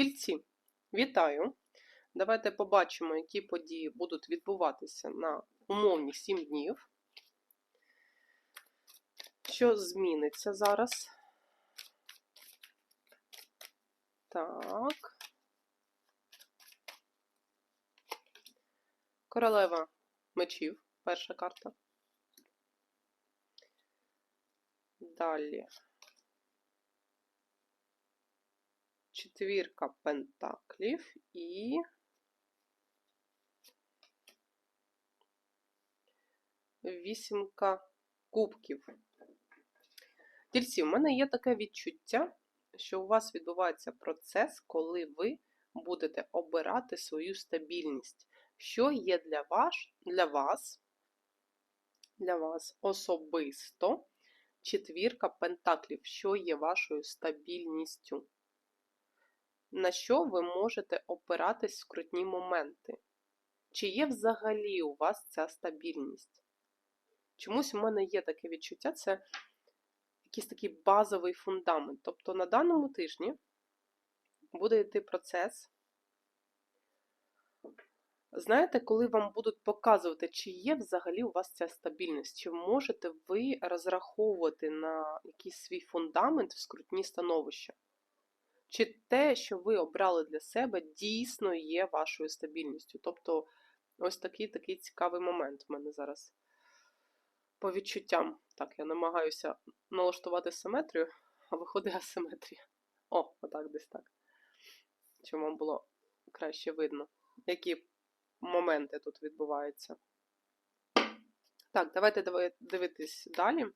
Тільці, вітаю! Давайте побачимо, які події будуть відбуватися на умовні 7 днів. Що зміниться зараз? Так. Королева мечів, перша карта. Далі. Четвірка пентаклів і вісімка кубків. Тільці, в мене є таке відчуття, що у вас відбувається процес, коли ви будете обирати свою стабільність, що є для вас, для вас, для вас особисто четвірка пентаклів, що є вашою стабільністю. На що ви можете опиратись в скрутні моменти? Чи є взагалі у вас ця стабільність? Чомусь у мене є таке відчуття, це якийсь такий базовий фундамент. Тобто на даному тижні буде йти процес. Знаєте, коли вам будуть показувати, чи є взагалі у вас ця стабільність, чи можете ви розраховувати на якийсь свій фундамент в скрутні становища? Чи те, що ви обрали для себе, дійсно є вашою стабільністю? Тобто, ось такий такий цікавий момент в мене зараз. По відчуттям. Так, я намагаюся налаштувати симетрію, а виходить асиметрія. О, отак десь так. Щоб вам було краще видно, які моменти тут відбуваються. Так, давайте дивитись далі.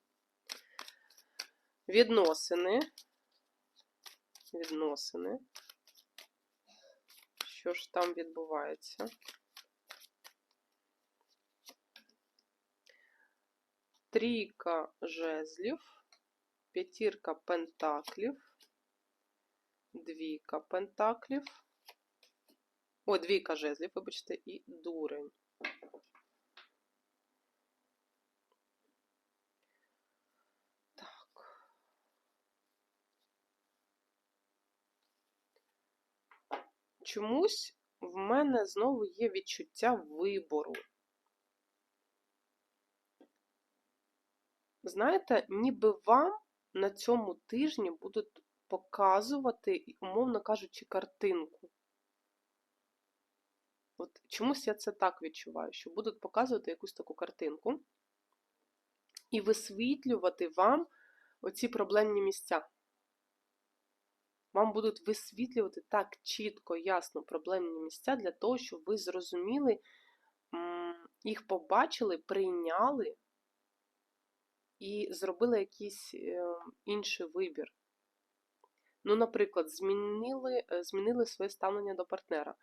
Відносини. Відносини. Що ж там відбувається? Трійка жезлів, п'ятірка пентаклів, двійка пентаклів. О, двійка жезлів, вибачте, і дурень. Чомусь в мене знову є відчуття вибору. Знаєте, ніби вам на цьому тижні будуть показувати, умовно кажучи, картинку. От чомусь я це так відчуваю, що будуть показувати якусь таку картинку і висвітлювати вам оці проблемні місця. Вам будуть висвітлювати так чітко, ясно проблемні місця для того, щоб ви зрозуміли, їх побачили, прийняли і зробили якийсь е, інший вибір. Ну, наприклад, змінили, е, змінили своє ставлення до партнера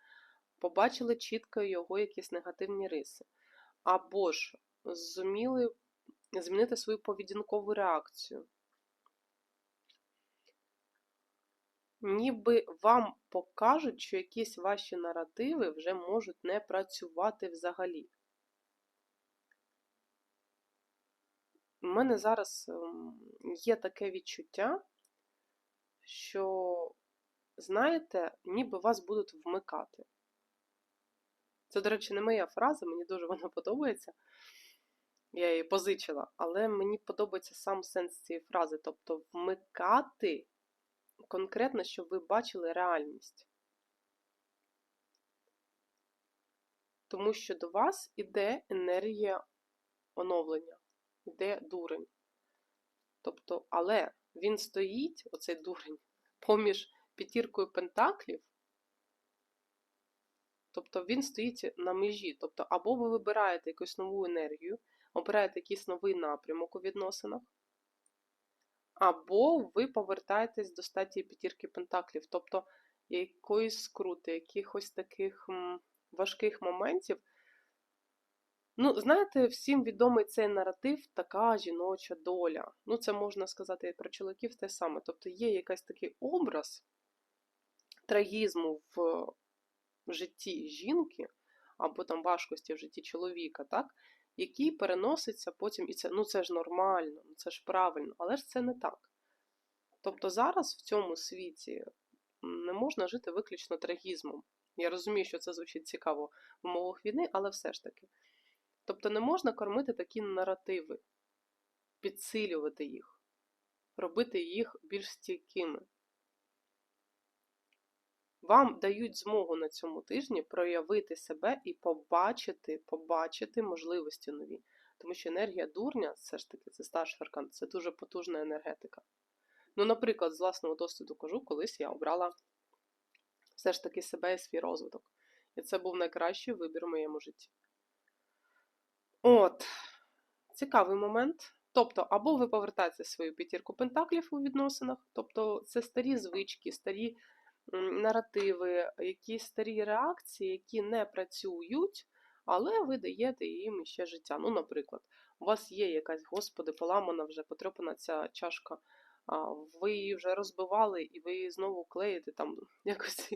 побачили чітко його якісь негативні риси. Або ж зуміли змінити свою поведінкову реакцію. Ніби вам покажуть, що якісь ваші наративи вже можуть не працювати взагалі. У мене зараз ем, є таке відчуття, що, знаєте, ніби вас будуть вмикати. Це, до речі, не моя фраза, мені дуже вона подобається. Я її позичила, але мені подобається сам сенс цієї фрази. Тобто вмикати конкретно, щоб ви бачили реальність. Тому що до вас іде енергія оновлення, іде дурень. Тобто, але він стоїть, оцей дурень, поміж п'ятіркою пентаклів Тобто він стоїть на межі. Тобто, або ви вибираєте якусь нову енергію, обираєте якийсь новий напрямок у відносинах, або ви повертаєтесь до статії п'ятірки пентаклів, тобто якоїсь скрути, якихось таких важких моментів. Ну, знаєте, всім відомий цей наратив така жіноча доля. Ну, це можна сказати і про чоловіків те саме. Тобто є якийсь такий образ трагізму в житті жінки, або там важкості в житті чоловіка, так? Який переноситься потім, і це ну це ж нормально, ну це ж правильно, але ж це не так. Тобто зараз в цьому світі не можна жити виключно трагізмом. Я розумію, що це звучить цікаво в умовах війни, але все ж таки. Тобто не можна кормити такі наративи, підсилювати їх, робити їх більш стійкими. Вам дають змогу на цьому тижні проявити себе і побачити, побачити можливості нові. Тому що енергія дурня, все ж таки, це старший аркан, це дуже потужна енергетика. Ну, наприклад, з власного досвіду кажу, колись я обрала все ж таки себе і свій розвиток. І це був найкращий вибір в моєму житті. От, цікавий момент. Тобто, або ви повертаєте свою п'ятірку пентаклів у відносинах, тобто це старі звички, старі наративи, якісь старі реакції, які не працюють, але ви даєте їм ще життя. Ну, наприклад, у вас є якась, господи, поламана вже потрапана ця чашка, ви її вже розбивали, і ви її знову клеїте там якось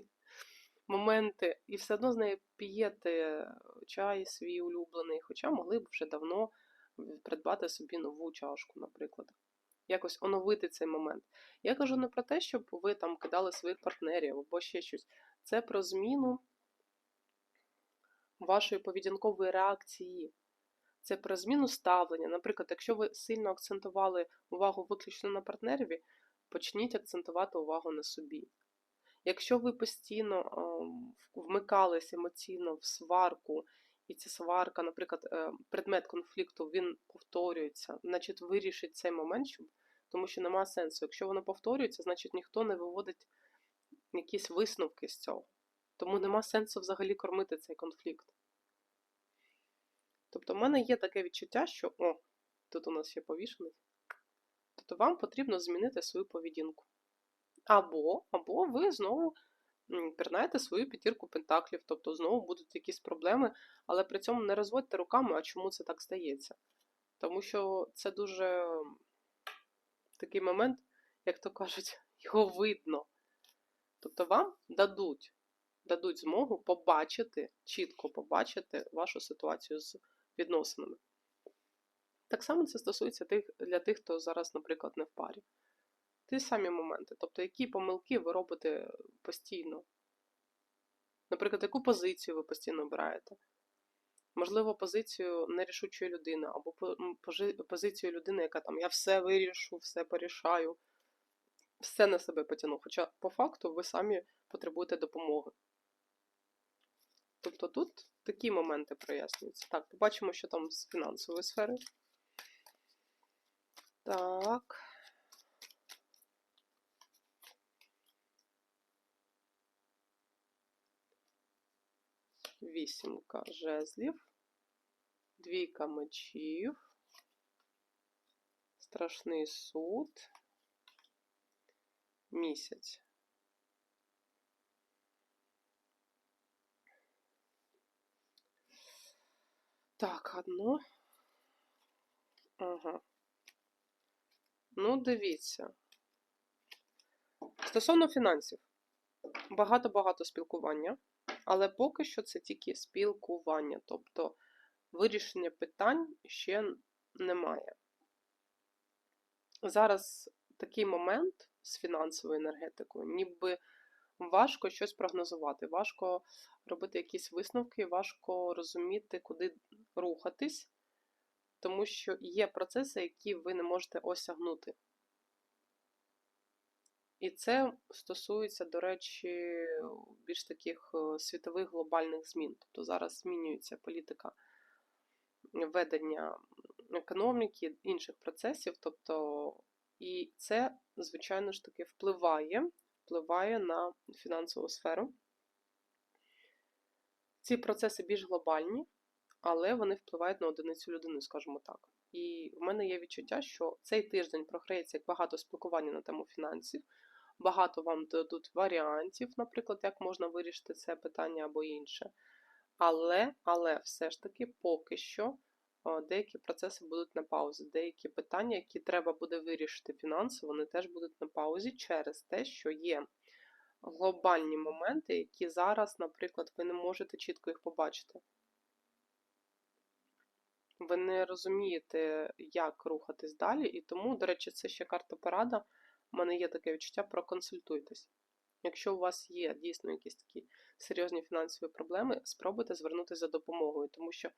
моменти, і все одно з нею п'єте чай свій улюблений, хоча могли б вже давно придбати собі нову чашку, наприклад. Якось оновити цей момент. Я кажу не про те, щоб ви там кидали своїх партнерів або ще щось. Це про зміну вашої поведінкової реакції. Це про зміну ставлення. Наприклад, якщо ви сильно акцентували увагу виключно на партнеріві, почніть акцентувати увагу на собі. Якщо ви постійно вмикались емоційно в сварку, і ця сварка, наприклад, е, предмет конфлікту, він повторюється, значить вирішить цей момент, щоб... тому що немає сенсу. Якщо воно повторюється, значить ніхто не виводить якісь висновки з цього. Тому нема сенсу взагалі кормити цей конфлікт. Тобто, в мене є таке відчуття, що о, тут у нас є повішений. Тобто вам потрібно змінити свою поведінку. Або або ви знову пірнаєте свою п'ятірку пентаклів, тобто знову будуть якісь проблеми, але при цьому не розводьте руками, а чому це так стається. Тому що це дуже такий момент, як то кажуть, його видно. Тобто вам дадуть дадуть змогу побачити, чітко побачити вашу ситуацію з відносинами. Так само це стосується тих, для тих, хто зараз, наприклад, не в парі. Ті самі моменти. Тобто, які помилки ви робите постійно. Наприклад, яку позицію ви постійно обираєте? Можливо, позицію нерішучої людини, або позицію людини, яка там я все вирішу, все порішаю, все на себе потягну. Хоча, по факту, ви самі потребуєте допомоги. Тобто тут такі моменти прояснюються. Так, побачимо, що там з фінансової сфери. Так. Вісімка жезлів, двійка мечів, страшний суд, місяць. Так, одно. Ага. Ну, дивіться. Стосовно фінансів, багато-багато спілкування, але поки що це тільки спілкування, тобто вирішення питань ще немає. Зараз такий момент з фінансовою енергетикою, ніби важко щось прогнозувати, важко робити якісь висновки, важко розуміти, куди рухатись, тому що є процеси, які ви не можете осягнути. І це стосується, до речі, більш таких е, світових глобальних змін. Тобто зараз змінюється політика ведення економіки, інших процесів. Тобто, І це, звичайно ж таки, впливає, впливає на фінансову сферу. Ці процеси більш глобальні, але вони впливають на одиницю людини, скажімо так. І в мене є відчуття, що цей тиждень програється як багато спілкування на тему фінансів, багато вам дадуть варіантів, наприклад, як можна вирішити це питання або інше. Але, але все ж таки, поки що деякі процеси будуть на паузі. Деякі питання, які треба буде вирішити фінансово, вони теж будуть на паузі через те, що є глобальні моменти, які зараз, наприклад, ви не можете чітко їх побачити. Ви не розумієте, як рухатись далі, і тому, до речі, це ще карта порада. У мене є таке відчуття, проконсультуйтесь. Якщо у вас є дійсно якісь такі серйозні фінансові проблеми, спробуйте звернутися за допомогою, тому що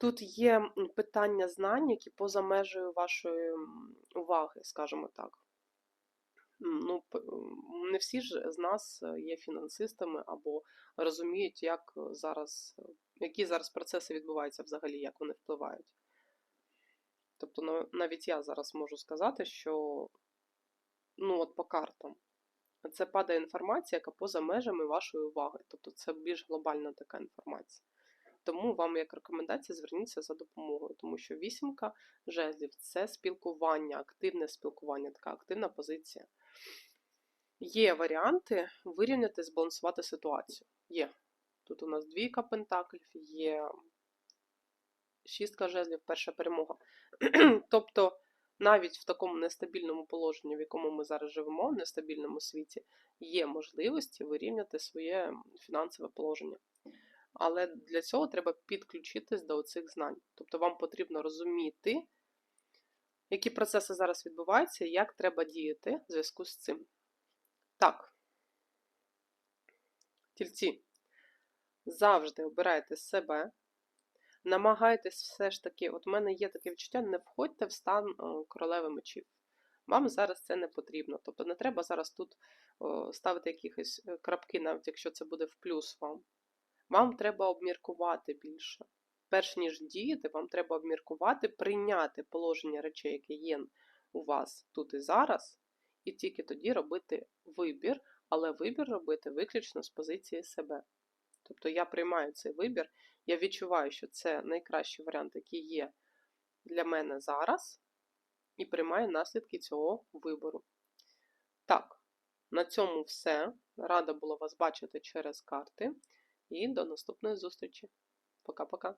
тут є питання знань, які поза межею вашої уваги, скажімо так. Ну, не всі ж з нас е, є фінансистами або розуміють, як зараз, які зараз процеси відбуваються взагалі, як вони впливають. Тобто навіть я зараз можу сказати, що ну от по картам це падає інформація, яка поза межами вашої уваги. Тобто це більш глобальна така інформація. Тому вам як рекомендація зверніться за допомогою, тому що вісімка жезлів це спілкування, активне спілкування, така активна позиція. Є варіанти вирівняти, збалансувати ситуацію. Є. Тут у нас двійка пентаклів, є шістка жезлів, перша перемога. тобто, навіть в такому нестабільному положенні, в якому ми зараз живемо, в нестабільному світі, є можливості вирівняти своє фінансове положення. Але для цього треба підключитись до цих знань. Тобто вам потрібно розуміти, які процеси зараз відбуваються і як треба діяти в зв'язку з цим. Так. Тільці, завжди обирайте себе, намагайтесь все ж таки, от в мене є таке відчуття, не входьте в стан е, королеви мечів. Вам зараз це не потрібно. Тобто не треба зараз тут ставити якісь е, крапки, навіть якщо це буде в плюс вам. Вам треба обміркувати більше. Перш ніж діяти, вам треба обміркувати, прийняти положення речей, яке є у вас тут і зараз, і тільки тоді робити вибір, але вибір робити виключно з позиції себе. Тобто я приймаю цей вибір, я відчуваю, що це найкращий варіант, який є для мене зараз, і приймаю наслідки цього вибору. Так, на цьому все. Рада була вас бачити через карти. І до наступної зустрічі. Пока-пока.